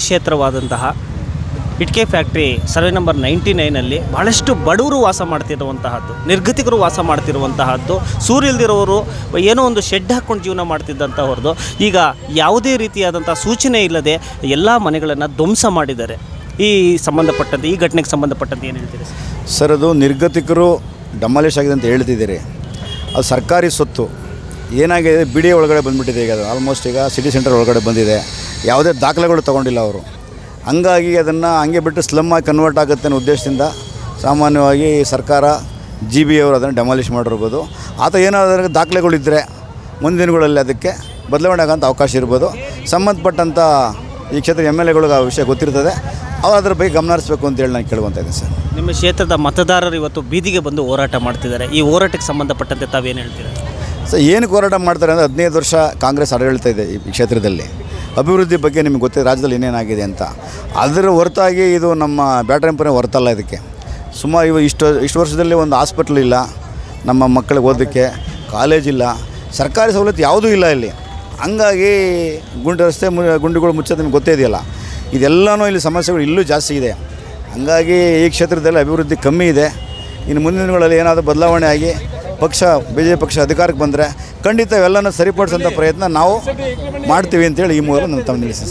ಕ್ಷೇತ್ರವಾದಂತಹ ಇಟ್ಕೆ factory survey number ninety ನೈನಲ್ಲಿ ಭಾಳಷ್ಟು ಬಡವರು ವಾಸ ಮಾಡ್ತಿರುವಂತಹದ್ದು, ನಿರ್ಗತಿಕರು ವಾಸ ಮಾಡ್ತಿರುವಂತಹದ್ದು ಸೂರ್ಯಲ್ದಿರೋರು ಏನೋ ಒಂದು ಶೆಡ್ ಹಾಕ್ಕೊಂಡು ಜೀವನ ಮಾಡ್ತಿದ್ದಂಥವ್ರದ್ದು ಈಗ ಯಾವುದೇ ರೀತಿಯಾದಂಥ ಸೂಚನೆ ಇಲ್ಲದೆ ಎಲ್ಲ ಮನೆಗಳನ್ನು ಧ್ವಂಸ ಮಾಡಿದ್ದಾರೆ. ಈ ಸಂಬಂಧಪಟ್ಟಂತೆ, ಈ ಘಟನೆಗೆ ಸಂಬಂಧಪಟ್ಟಂತೆ ಏನು ಹೇಳ್ತೀರಿ ಸರ್? ಅದು ನಿರ್ಗತಿಕರು ಡಮಾಲಿಶ್ ಆಗಿದೆ ಅಂತ ಹೇಳ್ತಿದ್ದೀರಿ. ಅದು ಸರ್ಕಾರಿ ಸೊತ್ತು. ಏನಾಗಿದೆ? ಬಿಡಿ ಒಳಗಡೆ ಬಂದುಬಿಟ್ಟಿದೆ ಈಗ ಅದು. ಆಲ್ಮೋಸ್ಟ್ ಈಗ ಸಿಟಿ ಸೆಂಟರ್ ಒಳಗಡೆ ಬಂದಿದೆ. ಯಾವುದೇ ದಾಖಲೆಗಳು ತೊಗೊಂಡಿಲ್ಲ ಅವರು. ಹಂಗಾಗಿ ಅದನ್ನು ಹಂಗೆ ಬಿಟ್ಟು ಸ್ಲಮ್ ಆಗಿ ಕನ್ವರ್ಟ್ ಆಗುತ್ತೆ ಅನ್ನೋ ಉದ್ದೇಶದಿಂದ ಸಾಮಾನ್ಯವಾಗಿ ಸರ್ಕಾರ ಜಿ ಬಿ ಅವರು ಅದನ್ನು ಡೆಮಾಲಿಷ್ ಮಾಡಿರ್ಬೋದು. ಆತ ಏನಾದರೂ ದಾಖಲೆಗಳಿದ್ದರೆ ಮುಂದಿನ ದಿನಗಳಲ್ಲಿ ಅದಕ್ಕೆ ಬದಲಾವಣೆ ಆಗೋಂಥ ಅವಕಾಶ ಇರ್ಬೋದು. ಸಂಬಂಧಪಟ್ಟಂಥ ಈ ಕ್ಷೇತ್ರ ಎಂ ಎಲ್ ಎಗಳಿಗೆ ಆ ವಿಷಯ ಗೊತ್ತಿರ್ತದೆ. ಅವ್ರು ಅದ್ರ ಬಗ್ಗೆ ಗಮನ ಹರಿಸ್ಬೇಕು ಅಂತೇಳಿ ನಾನು ಕೇಳುವಂತ ಇದ್ದೀನಿ ಸರ್. ನಿಮ್ಮ ಕ್ಷೇತ್ರದ ಮತದಾರರು ಇವತ್ತು ಬೀದಿಗೆ ಬಂದು ಹೋರಾಟ ಮಾಡ್ತಿದ್ದಾರೆ. ಈ ಹೋರಾಟಕ್ಕೆ ಸಂಬಂಧಪಟ್ಟಂತೆ ತಾವೇನು ಹೇಳ್ತೀರಾ? ಸರ್ ಏನಕ್ಕೆ ಹೋರಾಟ ಮಾಡ್ತಾರೆ ಅಂದರೆ ಹದಿನೈದು ವರ್ಷ ಕಾಂಗ್ರೆಸ್ ಆಡಳಿತ ಇದೆ ಈ ಕ್ಷೇತ್ರದಲ್ಲಿ. ಅಭಿವೃದ್ಧಿ ಬಗ್ಗೆ ನಿಮಗೆ ಗೊತ್ತಿದೆ ರಾಜ್ಯದಲ್ಲಿ ಏನೇನಾಗಿದೆ ಅಂತ. ಅದರ ಹೊರತಾಗಿ ಇದು ನಮ್ಮ ಬ್ಯಾಟ್ರಂಪನೇ ಹೊರತಲ್ಲ ಇದಕ್ಕೆ. ಸುಮಾರು ಇವು ಇಷ್ಟು ಇಷ್ಟು ವರ್ಷದಲ್ಲಿ ಒಂದು ಹಾಸ್ಪಿಟ್ಲ್ ಇಲ್ಲ, ನಮ್ಮ ಮಕ್ಕಳಿಗೆ ಓದೋಕ್ಕೆ ಕಾಲೇಜ್ ಇಲ್ಲ, ಸರ್ಕಾರಿ ಸವಲತ್ತು ಯಾವುದೂ ಇಲ್ಲ ಇಲ್ಲಿ. ಹಂಗಾಗಿ ಗುಂಡು ರಸ್ತೆ ಗುಂಡಿಗಳು ಮುಚ್ಚೋದು ನಿಮ್ಗೆ ಗೊತ್ತೇ ಇದೆಯಲ್ಲ. ಇದೆಲ್ಲನೂ ಇಲ್ಲಿ ಸಮಸ್ಯೆಗಳು ಇಲ್ಲೂ ಜಾಸ್ತಿ ಇದೆ. ಹಂಗಾಗಿ ಈ ಕ್ಷೇತ್ರದಲ್ಲಿ ಅಭಿವೃದ್ಧಿ ಕಮ್ಮಿ ಇದೆ. ಇನ್ನು ಮುಂದಿನ ದಿನಗಳಲ್ಲಿ ಏನಾದರೂ ಬದಲಾವಣೆ ಆಗಿ ಪಕ್ಷ ಬಿ ಜೆ ಪಕ್ಷ ಅಧಿಕಾರಕ್ಕೆ ಬಂದರೆ ಖಂಡಿತ ಇವೆಲ್ಲನೂ ಸರಿಪಡಿಸುವಂಥ ಪ್ರಯತ್ನ ನಾವು ಮಾಡ್ತೀವಿ ಅಂತೇಳಿ ಈ ಮೂಲಕ ನಾನು ತಮ್ಮ ನಿಲ್ಲಿಸಿ